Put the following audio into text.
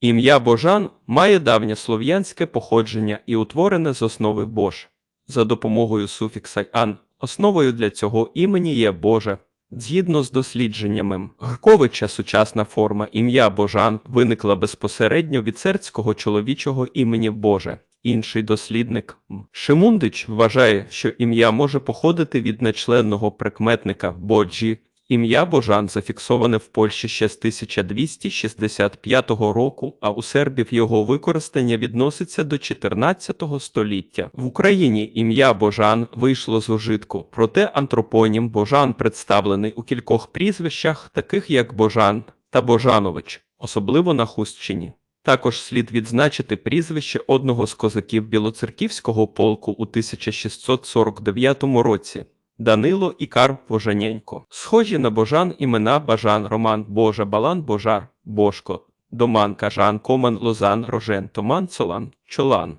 Ім'я Божан має давнє слов'янське походження і утворене з основи Бож. За допомогою суфікса ан основою для цього імені є Боже. Згідно з дослідженнями Грковича, сучасна форма ім'я Божан виникла безпосередньо від сербського чоловічого імені Боже. Інший дослідник. Шимундич вважає, що ім'я може походити від нечленного прикметника Боджі. Ім'я Божан зафіксоване в Польщі ще з 1265 року, а у сербів його використання відноситься до 14 століття. В Україні ім'я Божан вийшло з ужитку, проте антропонім Божан представлений у кількох прізвищах, таких як Божан та Божанович, особливо на Хустчині. Також слід відзначити прізвище одного з козаків Білоцерківського полку у 1649 році. Данило і Кар Божаненько. Схожі на Божан імена Бажан, Роман, Божа, Балан, Божар, Бошко, Доман, Кажан, Коман, Лозан, Рожен, Томан, Солан, Чолан.